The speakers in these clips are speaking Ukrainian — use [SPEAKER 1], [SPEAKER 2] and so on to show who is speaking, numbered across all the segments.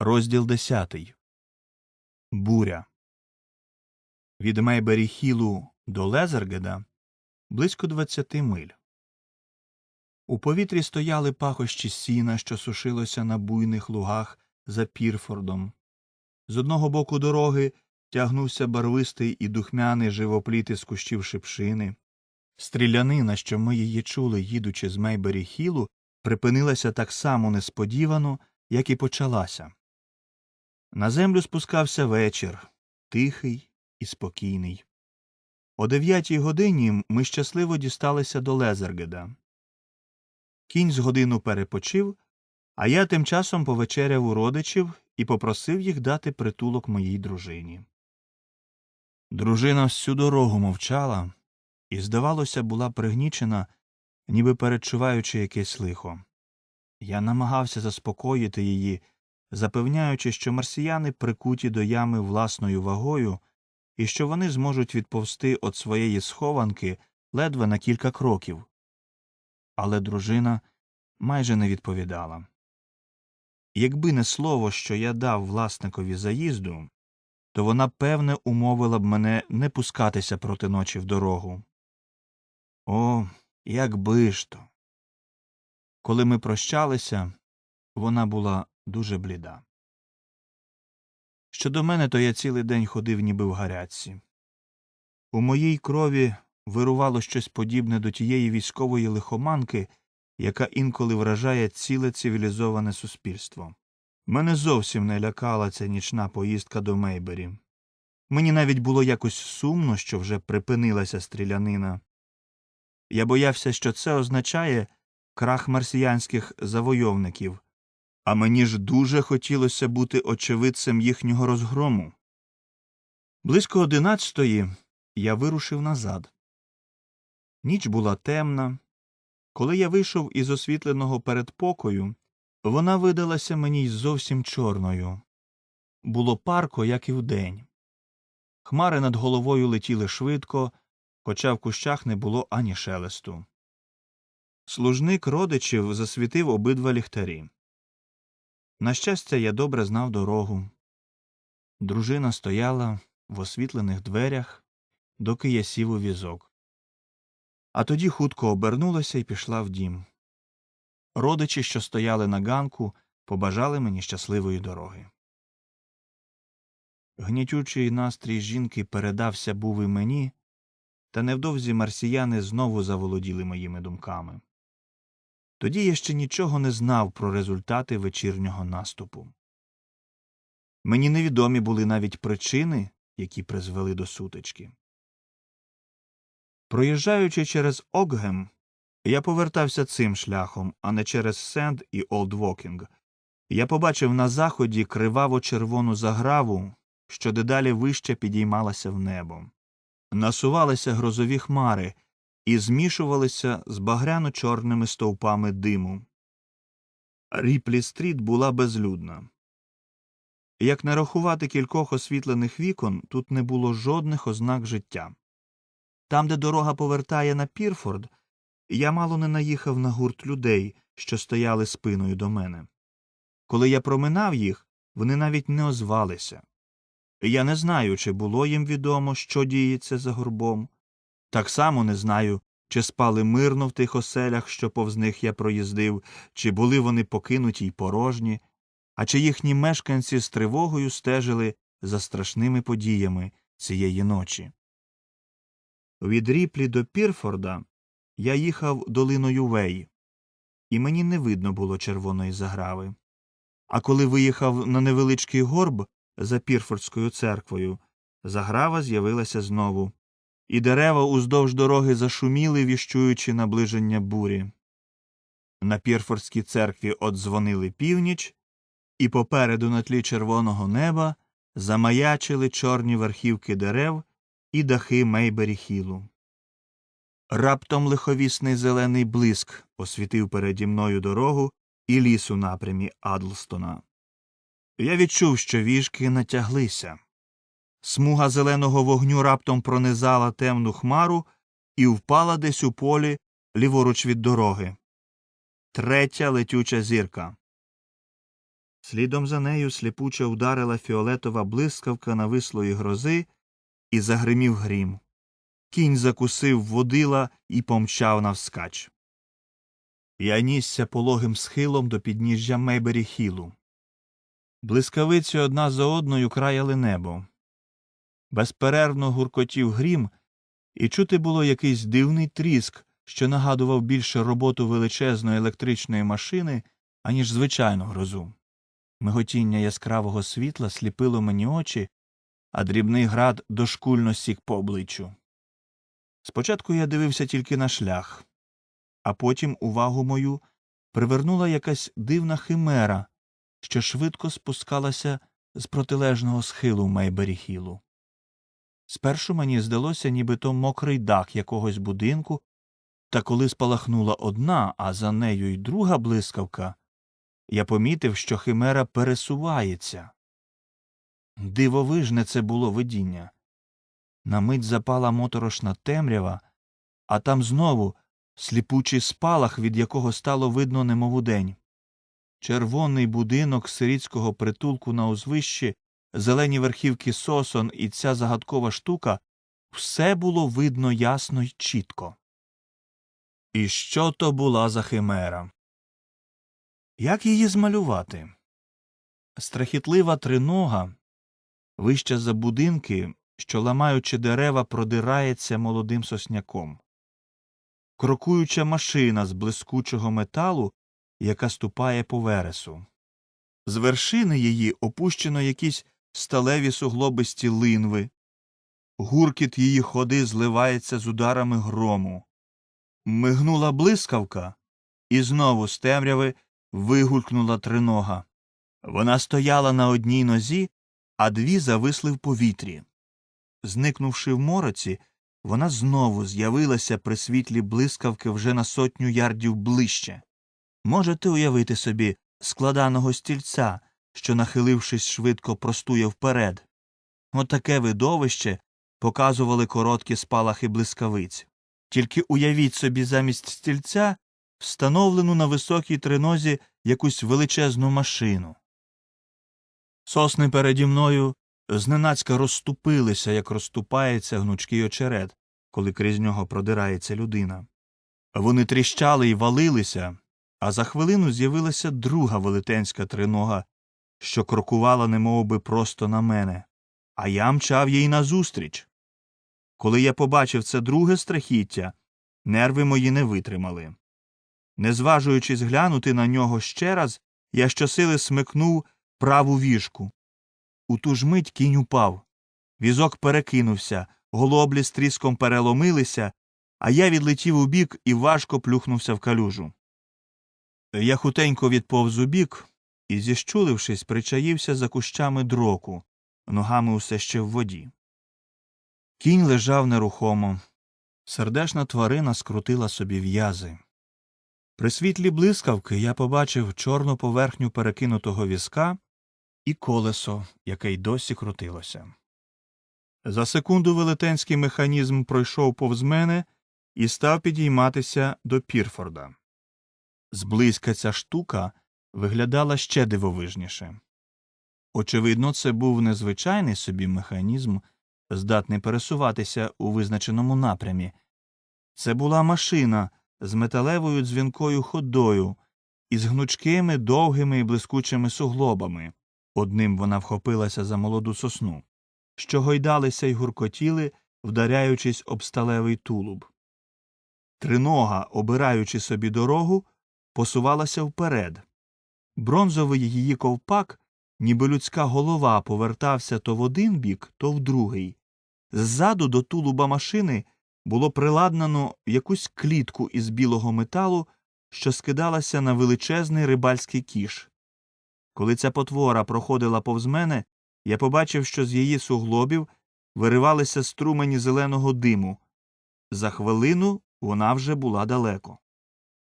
[SPEAKER 1] Розділ 10. Буря. Від Мейбері Хілу до Лезергеда близько 20 миль. У повітрі стояли пахощі сіна, що сушилося на буйних лугах за Пірфордом. З одного боку дороги тягнувся барвистий і духмяний живопліт із кущів шипшини. Стрілянина, що ми її чули, їдучи з Мейбері Хілу, припинилася так само несподівано, як і почалася. На землю спускався вечір, тихий і спокійний. О дев'ятій годині ми щасливо дісталися до Лезергеда. Кінь з годину перепочив, а я тим часом повечеряв у родичів і попросив їх дати притулок моїй дружині. Дружина всю дорогу мовчала і, здавалося, була пригнічена, ніби передчуваючи якесь лихо. Я намагався заспокоїти її, запевняючи, що марсіяни прикуті до ями власною вагою і що вони зможуть відповсти від своєї схованки ледве на кілька кроків. Але дружина майже не відповідала. Якби не слово, що я дав власникові заїзду, то вона певне умовила б мене не пускатися проти ночі в дорогу. О, якби ж то. Коли ми прощалися, вона була дуже бліда. Щодо мене, то я цілий день ходив ніби в гарячці. У моїй крові вирувало щось подібне до тієї військової лихоманки, яка інколи вражає ціле цивілізоване суспільство. Мене зовсім не лякала ця нічна поїздка до Мейбері. Мені навіть було якось сумно, що вже припинилася стрілянина. Я боявся, що це означає крах марсіянських завойовників, а мені ж дуже хотілося бути очевидцем їхнього розгрому. Близько одинадцятої я вирушив назад. Ніч була темна. Коли я вийшов із освітленого передпокою, вона видалася мені зовсім чорною. Було парко, як і вдень. Хмари над головою летіли швидко, хоча в кущах не було ані шелесту. Служник родичів засвітив обидва ліхтарі. На щастя, я добре знав дорогу. Дружина стояла в освітлених дверях, доки я сів у візок. А тоді хутко обернулася і пішла в дім. Родичі, що стояли на ганку, побажали мені щасливої дороги. Гнітючий настрій жінки передався був і мені, та невдовзі марсіяни знову заволоділи моїми думками. Тоді я ще нічого не знав про результати вечірнього наступу. Мені невідомі були навіть причини, які призвели до сутички. Проїжджаючи через Оггем, я повертався цим шляхом, а не через Сенд і Олдвокінг. Я побачив на заході криваво червону заграву, що дедалі вище підіймалася в небо. Насувалися грозові хмари і змішувалися з багряно чорними стовпами диму. Ріплі стріт була безлюдна. Як не рахувати кількох освітлених вікон, тут не було жодних ознак життя. Там, де дорога повертає на Пірфорд, я мало не наїхав на гурт людей, що стояли спиною до мене. Коли я проминав їх, вони навіть не озвалися. Я не знаю, чи було їм відомо, що діється за горбом. Так само не знаю, чи спали мирно в тих оселях, що повз них я проїздив, чи були вони покинуті й порожні, а чи їхні мешканці з тривогою стежили за страшними подіями цієї ночі. Від Ріплі до Пірфорда я їхав долиною Вей, і мені не видно було червоної заграви. А коли виїхав на невеличкий горб за Пірфордською церквою, заграва з'явилася знову, і дерева уздовж дороги зашуміли, віщуючи наближення бурі. На Пірфордській церкві одзвонили північ, і попереду на тлі червоного неба замаячили чорні верхівки дерев і дахи Мейбері Хілу. Раптом лиховісний зелений блиск освітив переді мною дорогу і ліс у напрямі Адлстона. Я відчув, що віжки натяглися. Смуга зеленого вогню раптом пронизала темну хмару і впала десь у полі ліворуч від дороги. Третя летюча зірка. Слідом за нею сліпуче вдарила фіолетова блискавка навислої грози і загримів грім. Кінь закусив водила і помчав навскач. Я нісся пологим схилом до підніжжя Мейбері Хілу. Блискавиці одна за одною краяли небо. Безперервно гуркотів грім, і чути було якийсь дивний тріск, що нагадував більше роботу величезної електричної машини, аніж звичайну грозу. Миготіння яскравого світла сліпило мені очі, а дрібний град дошкульно сік по обличчю. Спочатку я дивився тільки на шлях, а потім увагу мою привернула якась дивна химера, що швидко спускалася з протилежного схилу Мейбері-Хілу. Спершу мені здалося, ніби то мокрий дах якогось будинку, та коли спалахнула одна, а за нею й друга блискавка, я помітив, що химера пересувається. Дивовижне це було видіння. На мить запала моторошна темрява, а там знову сліпучий спалах, від якого стало видно немов удень. Червоний будинок сирітського притулку на узвищі, зелені верхівки сосон і ця загадкова штука все було видно ясно й чітко. І що то була за химера? Як її змалювати? Страхітлива тринога, вища за будинки, що, ламаючи дерева, продирається молодим сосняком. Крокуюча машина з блискучого металу, яка ступає по вересу. З вершини її опущено якісь сталеві суглобисті линви. Гуркіт її ходи зливається з ударами грому. Мигнула блискавка, і знову з темряви вигулькнула тринога. Вона стояла на одній нозі, а дві зависли в повітрі. Зникнувши в мороці, вона знову з'явилася при світлі блискавки вже на сотню ярдів ближче. Можете уявити собі складаного стільця, що, нахилившись швидко, простує вперед. Отаке видовище показували короткі спалахи блискавиць. Тільки уявіть собі замість стільця встановлену на високій тринозі якусь величезну машину. Сосни переді мною зненацька розступилися, як розступається гнучкий очерет, коли крізь нього продирається людина. Вони тріщали і валилися, а за хвилину з'явилася друга велетенська тринога, що крокувала немов би просто на мене, а я мчав їй назустріч. Коли я побачив це друге страхіття, нерви мої не витримали. Не зважуючись глянути на нього ще раз, я щосили смикнув праву віжку. У ту ж мить кінь упав. Візок перекинувся, голоблі з тріском переломилися, а я відлетів убік і важко плюхнувся в калюжу. Я хутенько відповз убік і, зіщулившись, причаївся за кущами дроку, ногами усе ще в воді. Кінь лежав нерухомо. Сердешна тварина скрутила собі в'язи. При світлі блискавки я побачив чорну поверхню перекинутого візка і колесо, яке й досі крутилося. За секунду велетенський механізм пройшов повз мене і став підійматися до Пірфорда. Зблизька ця штука виглядала ще дивовижніше. Очевидно, це був незвичайний собі механізм, здатний пересуватися у визначеному напрямі. Це була машина з металевою дзвінкою ходою і з гнучкими довгими і блискучими суглобами. Одним вона вхопилася за молоду сосну, що гойдалися й гуркотіли, вдаряючись об сталевий тулуб. Тринога, обираючи собі дорогу, посувалася вперед. Бронзовий її ковпак, ніби людська голова, повертався то в один бік, то в другий. Ззаду до тулуба машини було приладнано якусь клітку із білого металу, що скидалася на величезний рибальський кіш. Коли ця потвора проходила повз мене, я побачив, що з її суглобів виривалися струмені зеленого диму. За хвилину вона вже була далеко.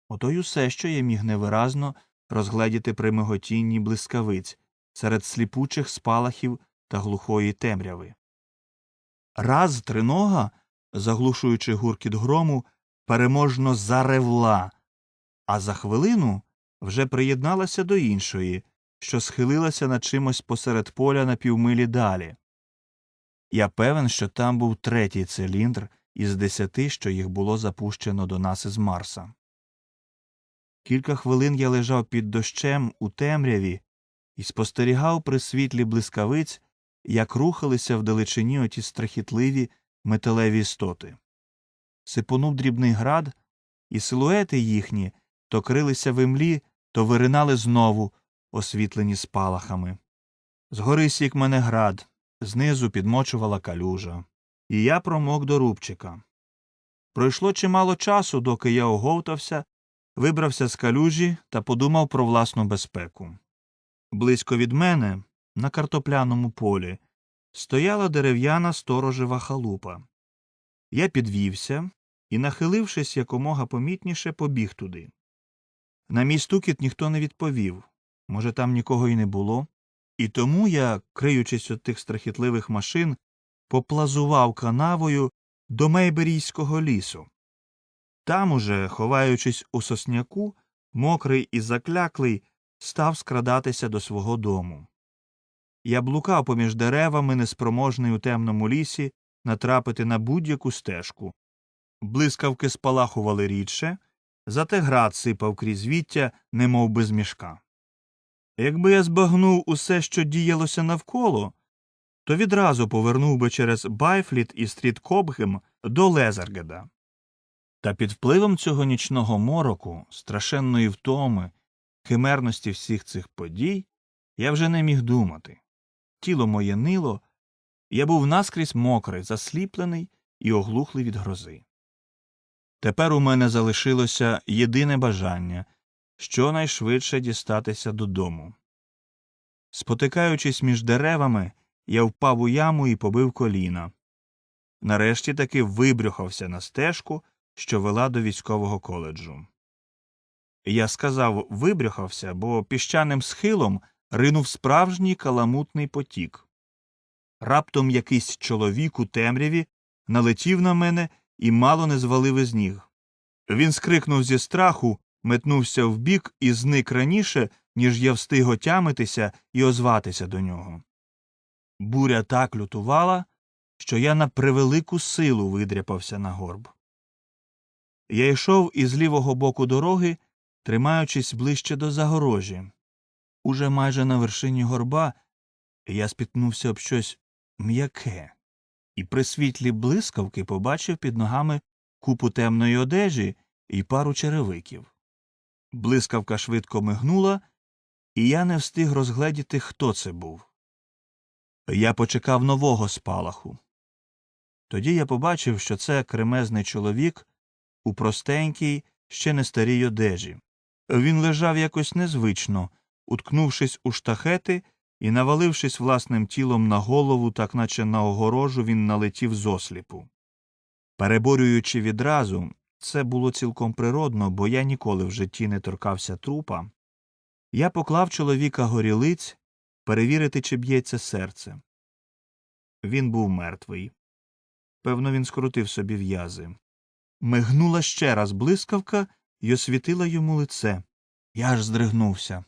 [SPEAKER 1] Ото й усе, що я міг невиразно розгледіти при миготінні блискавиць серед сліпучих спалахів та глухої темряви. Раз тринога, заглушуючи гуркіт грому, переможно заревла, а за хвилину вже приєдналася до іншої, що схилилася над чимось посеред поля на півмилі далі. Я певен, що там був третій циліндр із десяти, що їх було запущено до нас із Марса. Кілька хвилин я лежав під дощем у темряві і спостерігав при світлі блискавиць, як рухалися вдалечині оті страхітливі металеві істоти. Сипонув дрібний град, і силуети їхні то крилися в імлі, то виринали знову, освітлені спалахами. Згори сік мене град, знизу підмочувала калюжа. І я промок до рубчика. Пройшло чимало часу, доки я оговтався, вибрався з калюжі та подумав про власну безпеку. Близько від мене, на картопляному полі, стояла дерев'яна сторожева халупа. Я підвівся і, нахилившись якомога помітніше, побіг туди. На мій стукіт ніхто не відповів може, там нікого й не було. І тому я, криючись від тих страхітливих машин, поплазував канавою до Мейберійського лісу. Там уже, ховаючись у сосняку, мокрий і закляклий, став скрадатися до свого дому. Я блукав поміж деревами, неспроможний у темному лісі натрапити на будь-яку стежку. Блискавки спалахували рідше, зате град сипав крізь віття, немов без мішка. Якби я збагнув усе, що діялося навколо, то відразу повернув би через Байфліт і Стріт Кобгем до Лезергеда. Та під впливом цього нічного мороку, страшенної втоми, химерності всіх цих подій, я вже не міг думати. Тіло моє нило, я був наскрізь мокрий, засліплений і оглухлий від грози. Тепер у мене залишилося єдине бажання щонайшвидше дістатися додому. Спотикаючись між деревами, я впав у яму і побив коліна. Нарешті таки вибрюхався на стежку, що вела до військового коледжу. Я сказав вибрюхався, бо піщаним схилом ринув справжній каламутний потік. Раптом якийсь чоловік у темряві налетів на мене і мало не звалив із ніг. Він скрикнув зі страху, метнувся вбік і зник раніше, ніж я встиг отямитися і озватися до нього. Буря так лютувала, що я на превелику силу видряпався на горб. Я йшов із лівого боку дороги, тримаючись ближче до загорожі. Уже майже на вершині горба я спіткнувся об щось м'яке, і при світлі блискавки побачив під ногами купу темної одежі і пару черевиків. Блискавка швидко мигнула, і я не встиг розгледіти, хто це був. Я почекав нового спалаху. Тоді я побачив, що це кремезний чоловік у простенькій, ще не старій одежі. Він лежав якось незвично, уткнувшись у штахети і навалившись власним тілом на голову, так наче на огорожу він налетів зосліпу. Переборюючи відразу, це було цілком природно, бо я ніколи в житті не торкався трупа. Я поклав чоловіка горілиць перевірити, чи б'ється серце. Він був мертвий. Певно, він скрутив собі в'язи. Мигнула ще раз блискавка і освітила йому лице. Я аж здригнувся.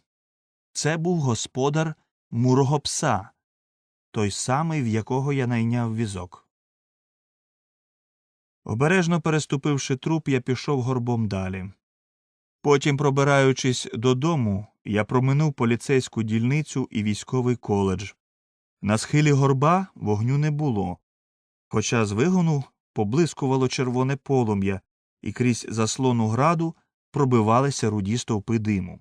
[SPEAKER 1] Це був господар мурого пса, той самий, в якого я найняв візок. Обережно переступивши труп, я пішов горбом далі. Потім, пробираючись додому, я проминув поліцейську дільницю і військовий коледж. На схилі горба вогню не було, хоча з вигону поблискувало червоне полум'я, і крізь заслону граду пробивалися руді стовпи диму.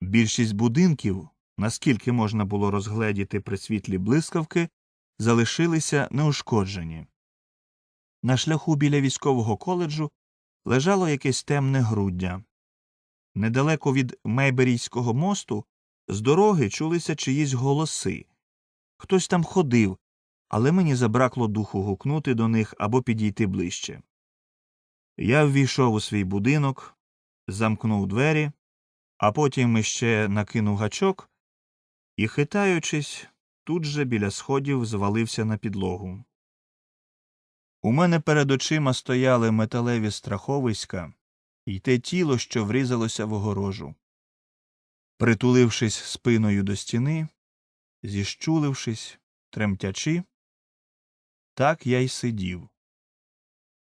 [SPEAKER 1] Більшість будинків, наскільки можна було розгледіти при світлі блискавки, залишилися неушкоджені. На шляху біля військового коледжу лежало якесь темне груддя. Недалеко від Мейберійського мосту з дороги чулися чиїсь голоси. Хтось там ходив, але мені забракло духу гукнути до них або підійти ближче. Я ввійшов у свій будинок, замкнув двері, а потім іще накинув гачок і, хитаючись, тут же біля сходів звалився на підлогу. У мене перед очима стояли металеві страховиська і те тіло, що врізалося в огорожу. Притулившись спиною до стіни, зіщулившись, тремтячи, так я й сидів,